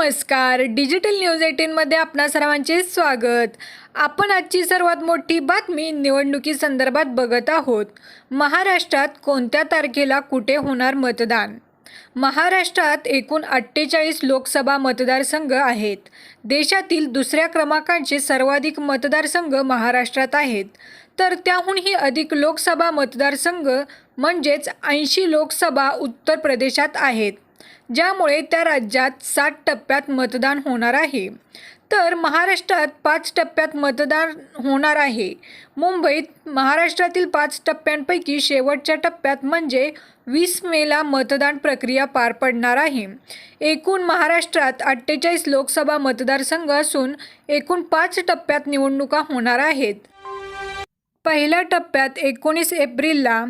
नमस्कार. Digital news एटीनमध्ये आपणा सर्वांचे स्वागत. आपण आजची सर्वात मोठी बातमी निवडणुकीसंदर्भात बघत आहोत. महाराष्ट्रात कोणत्या तारखेला कुठे होणार मतदान? महाराष्ट्रात एकूण अठ्ठेचाळीस लोकसभा मतदारसंघ आहेत. देशातील दुसऱ्या क्रमांकाचे सर्वाधिक मतदारसंघ महाराष्ट्रात आहेत. तर त्याहूनही अधिक लोकसभा मतदारसंघ म्हणजेच ऐंशी लोकसभा उत्तर प्रदेशात आहेत. ज्यामुळे त्या राज्यात सात टप्प्यात मतदान होणार आहे. तर महाराष्ट्रात पाच टप्प्यात मतदान होणार आहे. मुंबईत महाराष्ट्रातील पाच टप्प्यांपैकी शेवटच्या टप्प्यात म्हणजे वीस मेला मतदान प्रक्रिया पार पडणार आहे. एकूण महाराष्ट्रात अठ्ठेचाळीस लोकसभा मतदारसंघ असून एकूण पाच टप्प्यात निवडणुका होणार आहेत. पहिल्या टप्प्यात एकोणीस एप्रिलला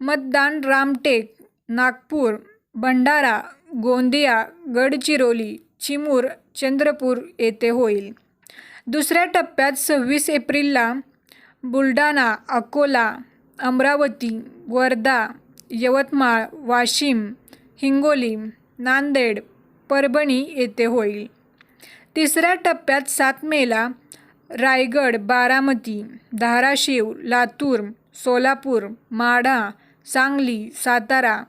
मतदान रामटेक नागपूर भंडारा गोंदिया गडचिरोली चिमूर चंद्रपूर येथे होईल. दुसऱ्या टप्प्यात सव्वीस एप्रिलला बुलढाणा अकोला अमरावती वर्धा यवतमाळ वाशिम हिंगोली नांदेड परभणी येथे होईल. तिसऱ्या टप्प्यात सात मेला रायगड बारामती धाराशिव लातूर सोलापूर माढा सांगली सातारा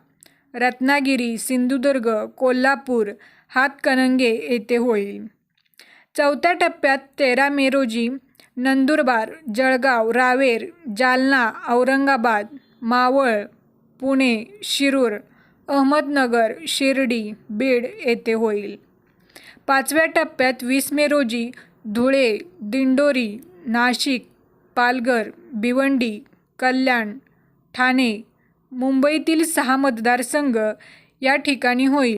रत्नागिरी सिंधुदुर्ग कोल्हापूर हातकणंगे येथे होईल. चौथ्या टप्प्यात तेरा मे रोजी नंदुरबार जळगाव रावेर जालना औरंगाबाद मावळ पुणे शिरूर अहमदनगर शिर्डी बीड येथे होईल. पाचव्या टप्प्यात वीस मे रोजी धुळे दिंडोरी नाशिक पालघर भिवंडी कल्याण ठाणे मुंबईतील सहा मतदारसंघ या ठिकाणी होईल.